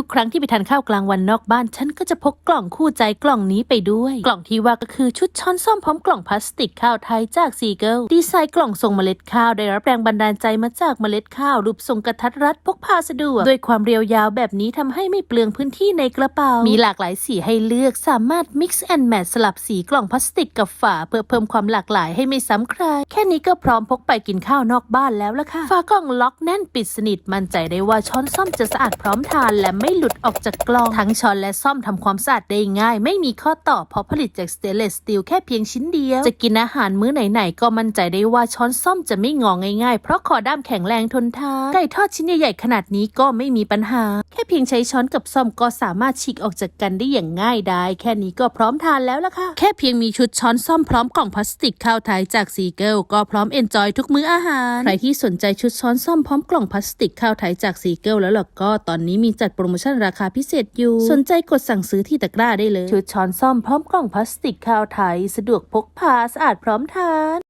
ทุกครั้งที่ไปทานข้าวกลางวันนอกบ้าน ฉันก็จะพกกล่องคู่ใจกล่องนี้ไปด้วย กล่องที่ว่าก็คือชุดช้อนส้อมพร้อมกล่องพลาสติกข้าวไทยจากซีเกิลดีไซน์กล่องทรงเมล็ดข้าวได้รับแรงบันดาลใจมาจากเมล็ดข้าวรูปทรงกระทัดรัดพกพาสะดวกด้วยความเรียวยาวแบบนี้ทำให้ไม่เปลืองพื้นที่ในกระเป๋า มีหลากหลายสีให้เลือกสามารถ mix and match สลับสีกล่องพลาสติกกับฝาเพื่อเพิ่มความหลากหลายให้ไม่ซ้ำใคร แค่นี้ก็พร้อมพกไปกินข้าวนอกบ้านแล้วล่ะค่ะ ฝากล่องล็อกแน่นปิดสนิทมั่นใจได้ว่าช้อนส้อมจะสะอาดพร้อมทานและไม่หลุดออกจากกล่อง ทั้งช้อนและซ่อมทำความสะอาดได้ง่าย ไม่มีข้อต่อเพราะผลิตจากสเตนเลสสตีลแค่เพียงชิ้นเดียว จะกินอาหารมื้อไหนๆก็มั่นใจได้ว่าช้อนส้อมจะไม่งอง่ายๆ เพราะคอด้ามแข็งแรงทนทานไก่ทอดชิ้นใหญ่ๆขนาดนี้ก็ไม่มีปัญหา แค่เพียงใช้ช้อนกับซ่อมก็สามารถฉีกออกจากกันได้อย่างง่ายดายแค่นี้ก็พร้อมทานแล้วล่ะค่ะแค่เพียงมีชุดช้อนซ่อมพร้อมกล่องพลาสติกข้าวไทยจากซีเกิลก็พร้อมเอนจอยทุกมื้ออาหาร ใครที่สนใจชุดช้อนซ่อมพร้อมกล่องพลาสติกข้าวไทยจากซีเกิลแล้วล่ะก็ตอนนี้มีจัดโปรโมชั่นราคาพิเศษอยู่ สนใจกดสั่งซื้อที่ตะกร้าได้เลย ชุดช้อนซ่อมพร้อมกล่องพลาสติกข้าวไทย สะดวกพกพาสะอาดพร้อมทาน